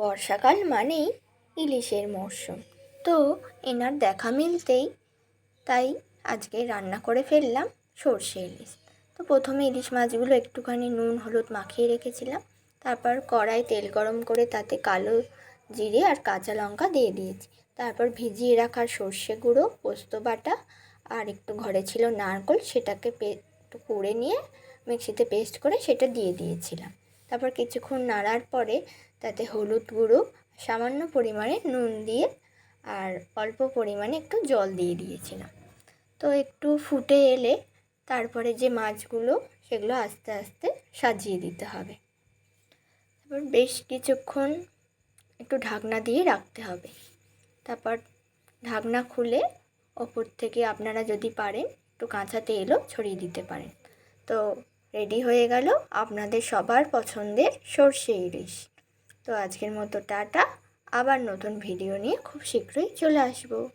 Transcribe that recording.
বর্ষাকাল মানেই ইলিশের মরশুম। তো এনার দেখা মিলতেই তাই আজকে রান্না করে ফেললাম সর্ষে ইলিশ। তো প্রথমে ইলিশ মাছগুলো একটুখানি নুন, হলুদ মাখিয়ে রেখেছিলাম। তারপর কড়াই তেল গরম করে তাতে কালো জিরে আর কাঁচা লঙ্কা দিয়ে দিয়েছি। তারপর ভিজিয়ে রাখা সর্ষে গুঁড়ো, পোস্ত বাটা আর একটু ঘরে ছিল নারকোল, সেটাকে পে একটু কুড়ে নিয়ে মিক্সিতে পেস্ট করে সেটা দিয়ে দিয়েছিলাম। তারপর কিছুক্ষণ নাড়ার পরে তাতে হলুদ গুঁড়ো, সামান্য পরিমাণে নুন দিয়ে আর অল্প পরিমাণে একটু জল দিয়ে দিয়েছিলাম। তো একটু ফুটে এলে তারপরে যে মাছগুলো, সেগুলো আস্তে আস্তে সাজিয়ে দিতে হবে। তারপর বেশ কিছুক্ষণ একটু ঢাকনা দিয়ে রাখতে হবে। তারপর ঢাকনা খুলে ওপর থেকে আপনারা যদি পারেন, একটু কাঁচা তেলও ছড়িয়ে দিতে পারেন। তো রেডি হয়ে গেল আপনাদের সবার পছন্দের সর্ষে ইলিশ। তো আজকের মতো টাটা, আবার নতুন ভিডিও নিয়ে খুব শীঘ্রই চলে আসব।